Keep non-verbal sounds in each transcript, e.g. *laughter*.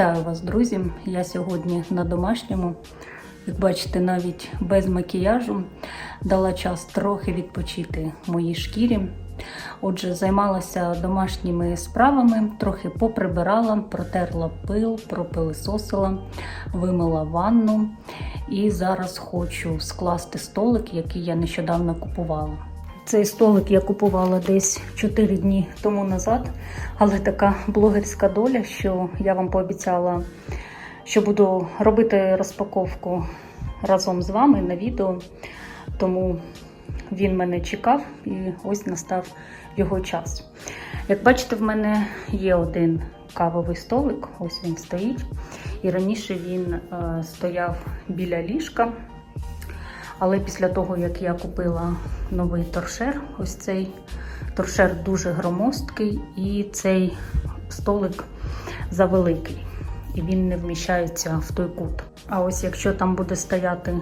Вітаю вас, друзі! Я сьогодні на домашньому. Як бачите, навіть без макіяжу дала час трохи відпочити моїй шкірі. Отже, займалася домашніми справами, трохи поприбирала, протерла пил, пропилисосила, вимила ванну. І зараз хочу скласти столик, який я нещодавно купувала. Цей столик я купувала десь 4 дні тому назад, але така блогерська доля, що я вам пообіцяла, що буду робити розпаковку разом з вами на відео. Тому він мене чекав і ось настав його час. Як бачите, в мене є один кавовий столик, ось він стоїть. І раніше він е, стояв біля ліжка. Але після того, як я купила новий торшер, ось цей торшер дуже громоздкий, і цей столик завеликий, і він не вміщається в той кут. А ось якщо там буде стояти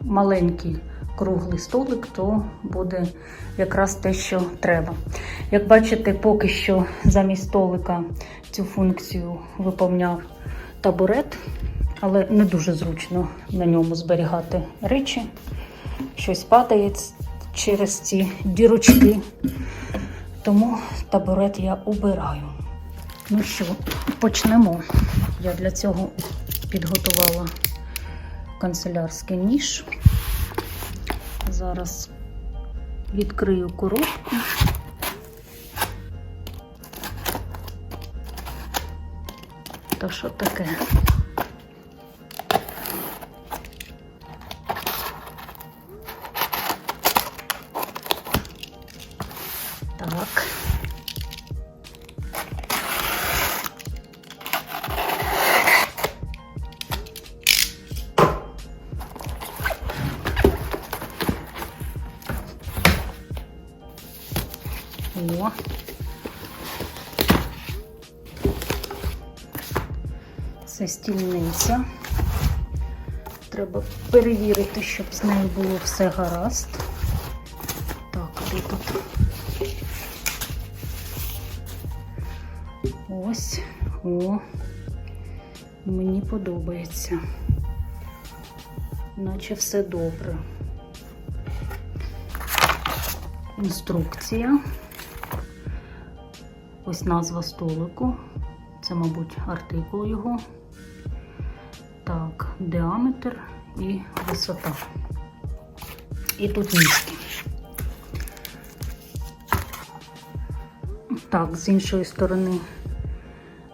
маленький круглий столик, то буде якраз те, що треба. Як бачите, поки що замість столика цю функцію виповняв табурет, але не дуже зручно на ньому зберігати речі. Щось падає через ці дірочки. Тому табурет я убираю. Ну що, почнемо. Я для цього підготувала канцелярський ніж. Зараз відкрию коробку. Та що таке? Так. О. Це стільниця. Треба перевірити, щоб з нею було все гаразд. Так, тут? О, мені подобається. Наче все добре. Інструкція. Ось назва столику. Це, мабуть, артикул його. Так, діаметр і висота. І тут місце. Так, з іншої сторони,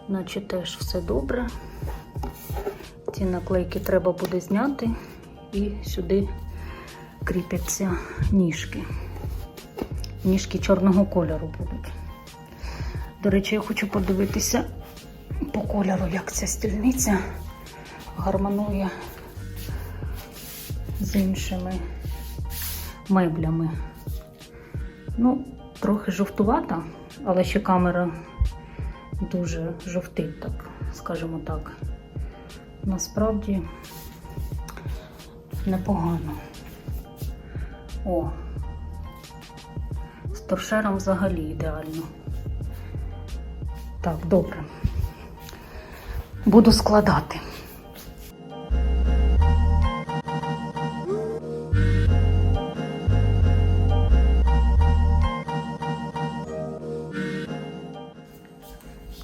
наче теж все добре. Ці наклейки треба буде зняти і сюди кріпяться ніжки. Ніжки чорного кольору будуть. До речі, я хочу подивитися по кольору, як ця стільниця гармонує з іншими меблями. Ну, трохи жовтувата, але ще камера дуже жовтить, так, скажімо так. Насправді непогано. О, з торшером взагалі ідеально. Так, добре. Буду складати.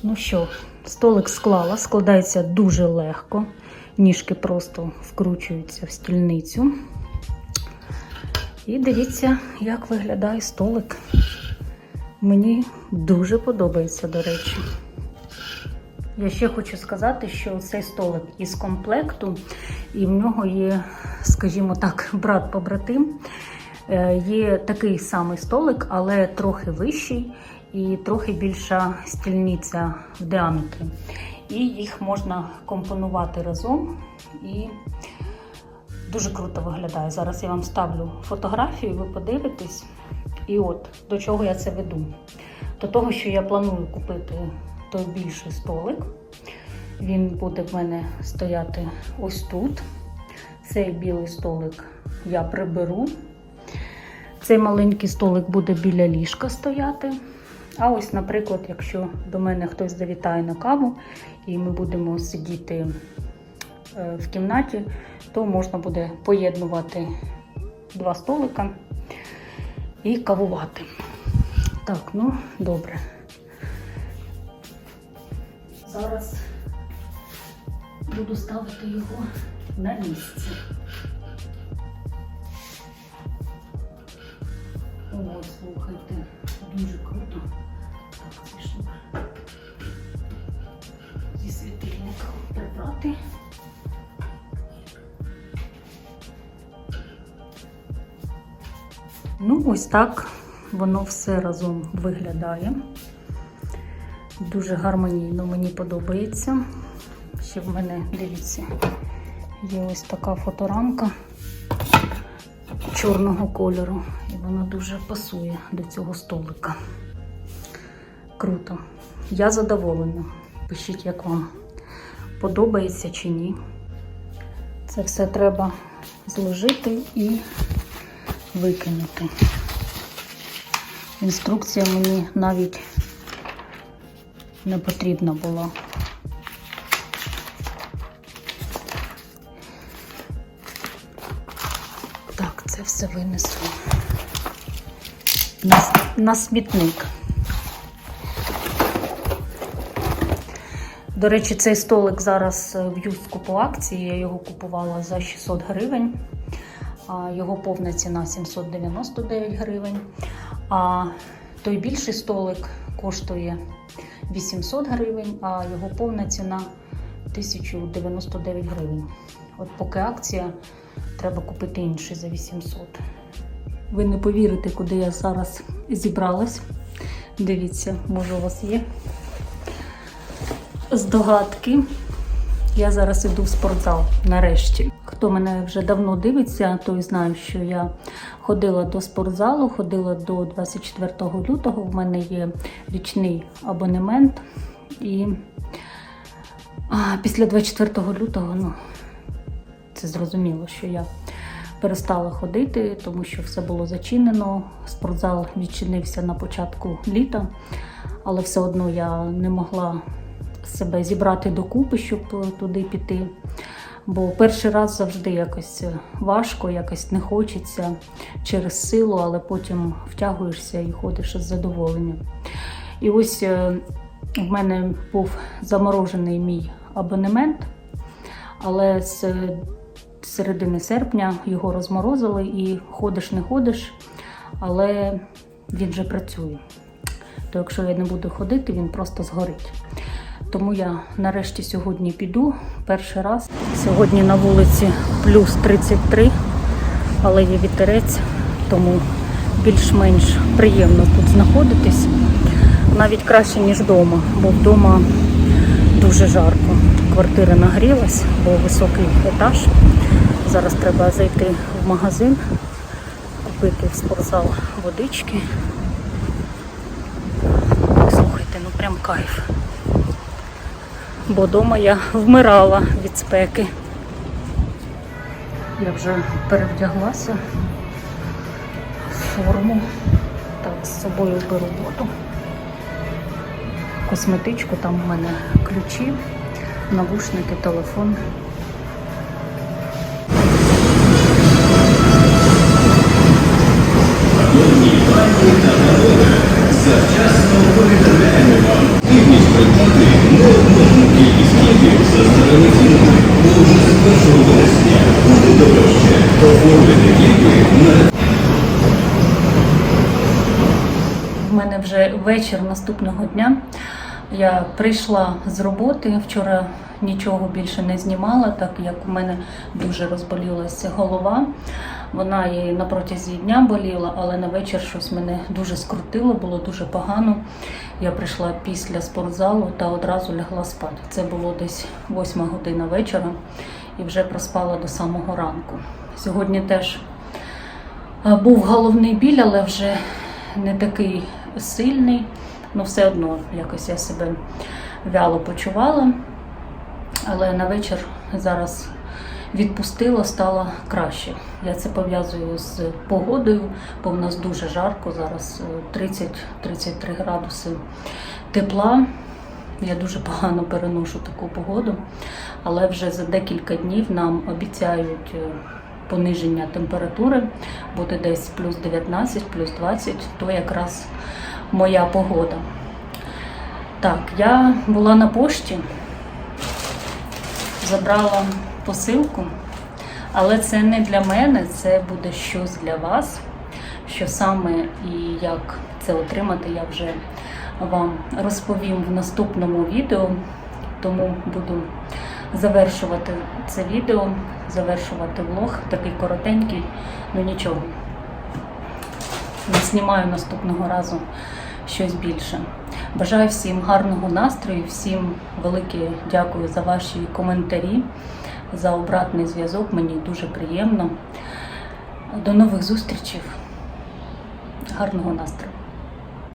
Ну що, столик склала, складається дуже легко. Ніжки просто вкручуються в стільницю. І дивіться, як виглядає столик. Мені дуже подобається, до речі. Я ще хочу сказати, що цей столик із комплекту, і в нього є, скажімо так, *laughs* брат-побратим. Е, Є такий самий столик, але трохи вищий і трохи більша стільниця в діаметрі. І їх можна компонувати разом. І дуже круто виглядає. Зараз я вам ставлю фотографію, ви подивитесь. І от до чого я це веду? До того, що я планую купити той більший столик. Він буде в мене стояти ось тут. Цей білий столик я приберу. Цей маленький столик буде біля ліжка стояти. А ось, наприклад, якщо до мене хтось завітає на каву і ми будемо сидіти е, в кімнаті, то можна буде поєднувати два столика і кавувати. Так, ну добре. Зараз буду ставити його на місце. О, слухайте, дуже круто. Це зі світильника прибрати. Ну, ось так воно все разом виглядає. Дуже гармонійно мені подобається. Ще в мене, дивіться, є ось така фоторамка чорного кольору. І вона дуже пасує до цього столика. Круто. Я задоволена. Пишіть, як вам подобається чи ні. Це все треба зложити і викинути. Інструкція мені навіть не потрібна була. Так, це все винесу на, на смітник. До речі, цей столик зараз е, в юску по акції. Я його купувала за 600 гривень. Його повна ціна 799 гривень. А той більший столик коштує 800 гривень, а його повна ціна 1099 гривень. От поки акція, треба купити інший за 800. Ви не повірите, куди я зараз зібралась. Дивіться, може, у вас є здогадки. Я зараз іду в спортзал нарешті. Хто мене вже давно дивиться, той знає, що я ходила до спортзалу, ходила до 24 лютого. В мене є річний абонемент. І після 24 лютого, ну, це зрозуміло, що я перестала ходити, тому що все було зачинено. Спортзал відчинився на початку літа, але все одно я не могла себе зібрати докупи, щоб туди піти. Бо перший раз завжди якось важко, якось не хочеться через силу, але потім втягуєшся і ходиш із задоволенням. І ось е, в мене був заморожений мій абонемент, але з середини серпня його розморозили і ходиш, не ходиш, але він вже працює. То якщо я не буду ходити, він просто згорить. Тому я нарешті сьогодні піду перший раз. Сьогодні на вулиці плюс 33, але є вітерець, тому більш-менш приємно тут знаходитись. Навіть краще, ніж вдома, бо вдома дуже жарко. Квартира нагрілась, бо високий етаж. Зараз треба зайти в магазин, купити в спортзал водички. Слухайте, ну прям кайф. Бо вдома я вмирала від спеки. Я вже перевдяглася в форму. Так, з собою беру воду. Косметичку, там у мене ключі, навушники, телефон. Вже вечір наступного дня. Я прийшла з роботи. Вчора нічого більше не знімала, так як у мене дуже розболілася голова. Вона і на протязі дня боліла, але на вечір щось мене дуже скрутило, було дуже погано. Я прийшла після спортзалу та одразу лягла спати. Це було десь 8 година вечора і вже проспала до самого ранку. Сьогодні теж Був головний біль, але вже не такий сильний. Ну, все одно якось я себе вяло почувала. Але на вечір зараз відпустило, стало краще. Я це пов'язую з погодою, бо в нас дуже жарко, зараз е, 30-33 градуси тепла. Я дуже погано переношу таку погоду, але вже за декілька днів нам обіцяють е, пониження температури, буде десь плюс 19, плюс 20, то якраз моя погода. Так, я була на пошті, забрала посилку, але це не для мене, це буде щось для вас. Що саме і як це отримати, я вже вам розповім в наступному відео. Тому буду завершувати це відео, завершувати влог, такий коротенький, ну нічого. Не Знімаю наступного разу щось більше. Бажаю всім гарного настрою, всім велике дякую за ваші коментарі, за обратний зв'язок. Мені дуже приємно. До нових зустрічей. Гарного настрою.